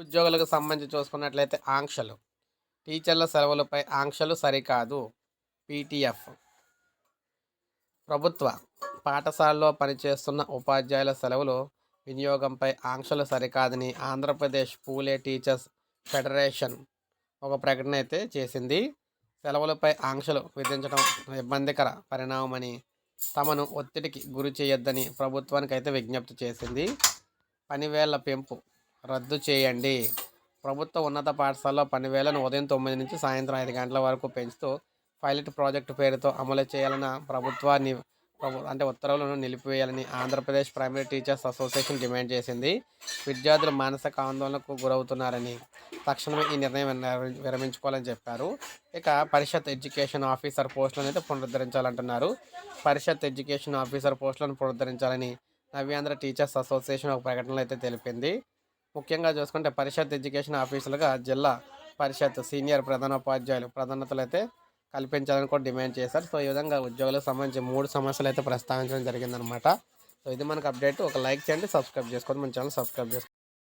ఉద్యోగులకు సంబంధించి చూసుకున్నట్లయితే ఆంక్షలు. టీచర్ల సెలవులపై ఆంక్షలు సరికాదు. పీటీఎఫ్. ప్రభుత్వ పాఠశాలలో పనిచేస్తున్న ఉపాధ్యాయుల సెలవులు వినియోగంపై ఆంక్షలు సరికాదని ఆంధ్రప్రదేశ్ పూలే టీచర్స్ ఫెడరేషన్ ఒక ప్రకటన అయితే చేసింది. సెలవులపై ఆంక్షలు విధించడం ఇబ్బందికర పరిణామమని తమను ఒత్తిడికి గురి చేయొద్దని ప్రభుత్వానికి అయితే విజ్ఞప్తి చేసింది. పనివేళ్ళ పెంపు రద్దు చేయండి. ప్రభుత్వ ఉన్నత పాఠశాలలో పనివేలను ఉదయం తొమ్మిది నుంచి సాయంత్రం ఐదు గంటల వరకు పెంచుతూ పైలట్ ప్రాజెక్టు పేరుతో అమలు చేయాలన్న ప్రభుత్వాన్ని అంటే ఉత్తర్వులను నిలిపివేయాలని Andhra Pradesh primary teachers association demand చేసింది. విద్యార్థులు మానసిక ఆందోళనకు గురవుతున్నారని తక్షణమే ఈ నిర్ణయం విరమించుకోవాలని చెప్పారు. ఇక పరిషత్ ఎడ్యుకేషన్ ఆఫీసర్ పోస్టులను అయితే పునరుద్ధరించాలంటున్నారు. పరిషత్ ఎడ్యుకేషన్ ఆఫీసర్ పోస్టులను పునరుద్ధరించాలని నవ్యాంధ్ర టీచర్స్ అసోసియేషన్ ఒక ప్రకటనలో అయితే తెలిపింది. ముఖ్యంగా చూసుకుంటే పరిషత్ ఎడ్యుకేషన్ ఆఫీసులుగా జిల్లా పరిషత్ సీనియర్ ప్రధానోపాధ్యాయులు ప్రధానతలు అయితే కల్పించాలని కూడా డిమాండ్ చేశారు. సో ఈ విధంగా ఉద్యోగులకు సంబంధించి మూడు సమస్యలు అయితే ప్రస్తావించడం జరిగిందనమాట సో ఇది మనకు అప్డేట్. ఒక లైక్ చేయండి సబ్స్క్రైబ్ చేసుకోండి. మన ఛానల్ సబ్స్క్రైబ్ చేసుకోండి.